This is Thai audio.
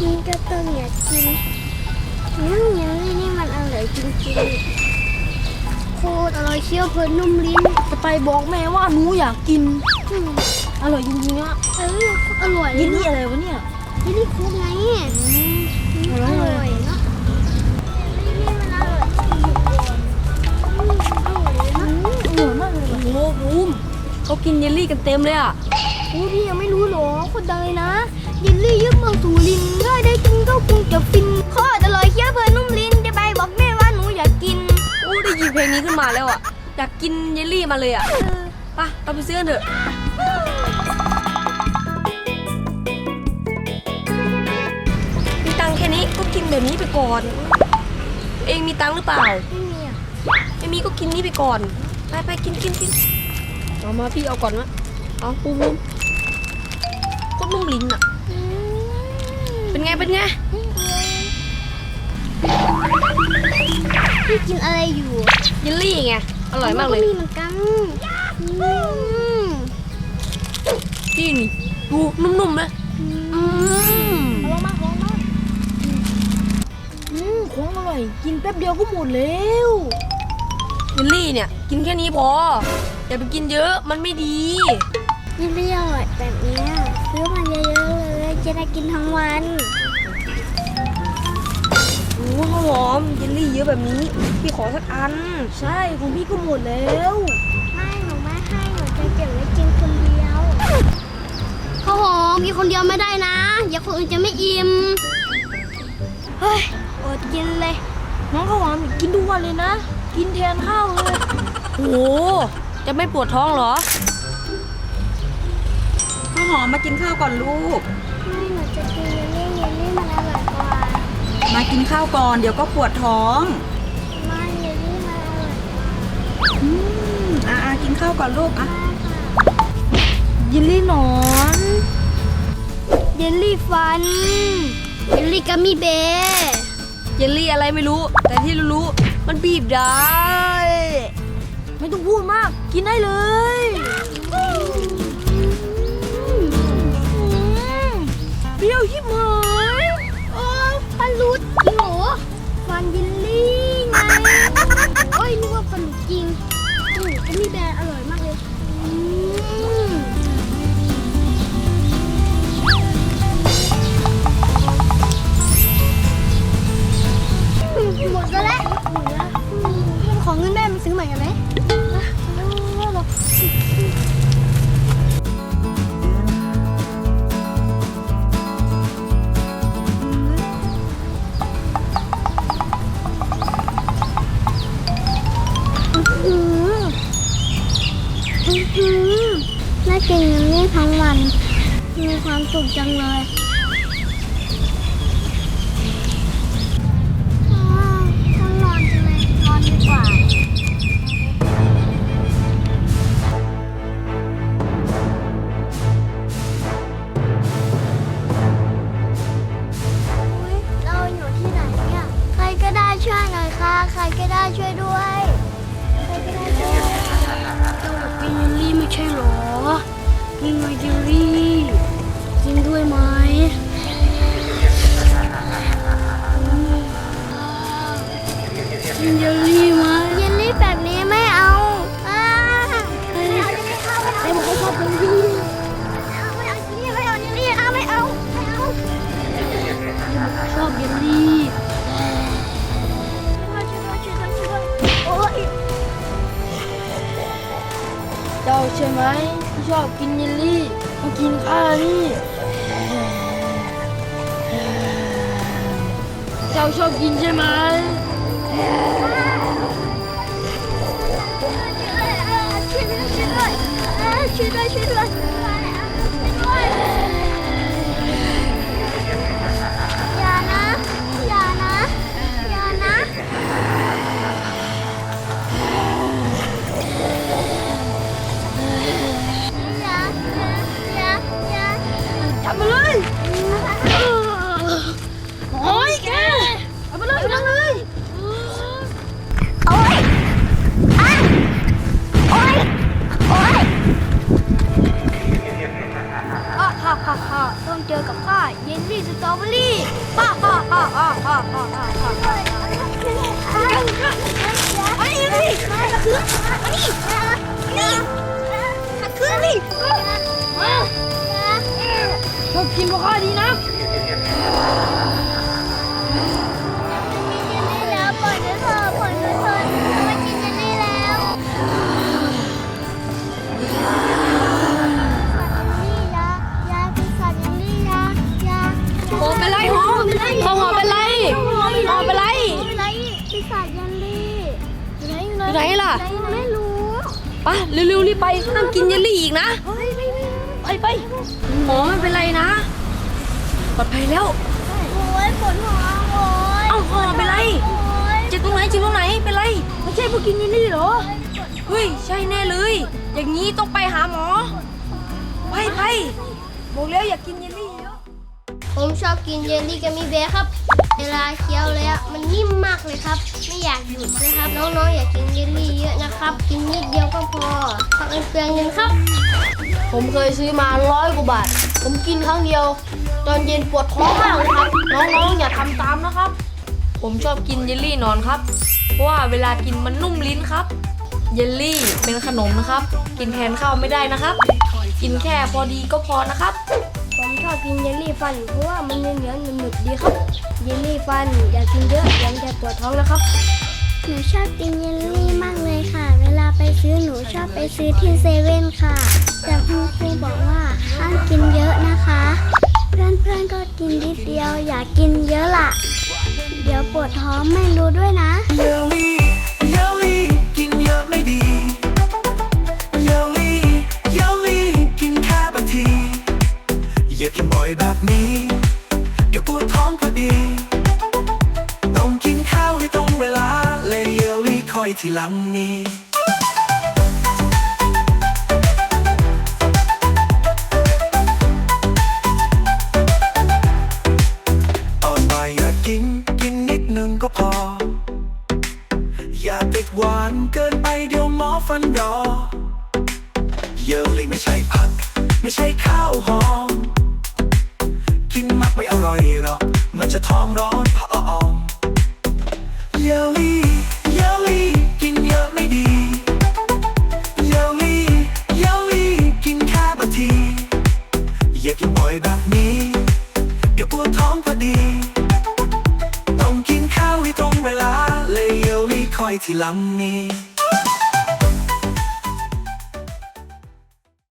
กินก็ต้องอยากกินอืมอย่างนี้นี่มันอร่อยจริงๆโคตรอร่อยเชียวเพลินนุ่มลิ้นจะไปบอกแม่ว่าหนูอยากกิน อืมอร่อยจริงๆอะเอออร่อยเลยิยนนี่เนาะอะไรวะเนี่ย ยี่นี่คุ้มไงอืมอร่อยเนาะนี่มันอร่อยจริงๆอืมอร่อยเลยเนาะอร่อยมากเลยโอ้โหบูมเขากินเยลลี่กันเต็มเลยอะโอ้พี่ยังไม่รู้เหรอคนดังเลยนะเยลลี่ยึดเมืองสุรินถ้าได้กินก็คงจะฟินโคตรอร่อยเชียวเพลินนุ่มลิ้นจะไปบอกแม่ว่าหนูอยากกินโอ้ได้ยินเพลงนี้ขึ้นมาแล้วอะอยากกินเยลลี่มาเลยอะไปเราไปซื้อกันเถอะมีตังค์แค่นี้ก็กินแบบนี้ไปก่อน เองมีตังค์หรือเปล่าไม่มีอะไม่มีก็กินนี่ไปก่อน ไปไปกินกินกินเอามาพี่เอาก่อนวะเอาปูปูโคตรนุ่มลิ้นอะ เป็นไง เป็นไง พี่กินอะไรอยู่เยลลี่ไง อร่อยมากเลยมีเหมือนกันอืมพี่นี่ดูนุ่มๆนะอืมลองมาลองมาอืมของอร่อย กินแป๊บเดียวก็หมดแล้วเยลลี่เนี่ย กินแค่นี้พอ อย่าไปกินเยอะ มันไม่ดีนี่ไม่อร่อยแบบเนี้ยซื้อมาเยอะๆเลย จะได้กินทั้งวันโอ้ข้าวหอมเยลลี่เยอะแบบนี้ พี่ขอสักอัน ใช่ของพี่ก็หมดแล้วไม่หนูไม่ให้หนูจะเก็บไว้กินคนเดียวข้าวหอมกินคนเดียวไม่ได้นะอย่าคนอื่นจะไม่อิ่มเฮ้ยอดกินเลย น้องข้าวหอมกินทุกวันเลยนะ กินแทนข้าวเลยโอ้โหจะไม่ปวดท้องเหรอข้าวหอมมากินข้าวก่อนลูกไม่หนูจะกินเยลลี่เยลลี่มันอร่อยกว่ามากินข้าวก่อนเดี๋ยวก็ปวดท้องไม่เยลลี่มันอร่อยกว่าอืมอ่ากินข้าวก่อนลูกอะมากค่ะเยลลี่หนอน เยลลี่ฟัน เยลลี่กัมมี่เบร์เยลลี่อะไรไม่รู้ แต่ที่รู้ๆมันบีบได้ ไม่ต้องพูดมาก กินได้เลยเฟั อื้อหืออื้อหือน่ากินอย่างนี้ทั้งวัน มีความสุขจังเลย เจ้าใช่ไหมที่ชอบกินเยลลี่มากินข้านี่เจ้าชอบกินใช่ไหมช่วยด้วยช่วยด้วยช่วยด้วยช่วยด้วย จอกับข้าเยนวี่สตรอเบอรี่ป้าฮ่าฮ่าฮ่าฮ่าฮ่าฮ่าฮ่าป้าอันนี้นี่ตะคืนอันนี่นี่ตะคืนนี่ชอบกินพวกข้าดีนะ ไปเร็วๆรีบไปห้ามกินเยลลี่อีกนะเฮ้ยไม่ไม่ไปไปหมอไม่เป็นไรนะปลอดภัยแล้ว โอ้ยปวดหัวโอ้ยเอ้าหอมเป็นไร โอ้ยเจ็บตรงไหนเจ็บตรงไหนเป็นไรไม่ใช่พวกกินเยลลี่เหรอเฮ้ยใช่แน่เลย อย่างนี้ต้องไปหาหมอไปไปบอกแล้วอย่ากินเยลลี่เยอะ ผมชอบกินเยลลี่กัมมี่แบร์ครับ เวลาเคี้ยวแล้วมันนิ่มมากเลยครับ ไม่อยากหยุดนะครับ น้องๆ อยากกินเยลลี่เยอะนะครับ กินนิดเดียวก็พอทำเป็นเปลืองเงินครับ ผมเคยซื้อมาร้อยกว่าบาท ผมกินครั้งเดียว ตอนเย็นปวดท้องมากเลยครับ น้องๆ อย่าทำตามนะครับ ผมชอบกินเยลลี่นอนครับ เพราะว่าเวลากินมันนุ่มลิ้นครับ เยลลี่เป็นขนมนะครับ กินแทนข้าวไม่ได้นะครับ กินแค่พอดีก็พอนะครับ ผมชอบกินเยลลี่ฟัน เพราะว่ามันเหนียวๆหนึบๆดีครับ เยลลี่ฟันอย่ากินเยอะเดี๋ยวจะปวดท้องนะครับ หนูชอบกินเยลลี่มากเลยค่ะ เวลาไปซื้อหนูชอบไปซื้อที่เซเว่นค่ะ แต่คุณครูบอกว่าห้ามกินเยอะนะคะ เพื่อนๆก็กินนิดเดียวอย่ากินเยอะล่ะ เดี๋ยวปวดท้องไม่รู้ด้วยนะ แบบนี้ เดี๋ยวปวดท้องพอดี ต้องกินข้าวให้ตรงเวลา เลยเยลลี่คอยที่หลังนี้อนบ่ายอย่ากินกินนิดนึงก็พอ อย่าติดหวานเกินไปเดี๋ยวหมอฟันรอ เยลลี่ไม่ใช่ผัก ไม่ใช่ข้าวหอม มากไม่อร่อยหรอกมันจะท้องร้อนพะออมเยลลี่เยลลี่กินเยอะไม่ดีเยลลี่เยลลี่กินแค่บางทีอย่ากินบ่อยแบบนี้เดี๋ยวปวดท้องพอดี ต้องกินข้าวให้ตรงเวลาเลยเยลลี่คอยทีหลังนี้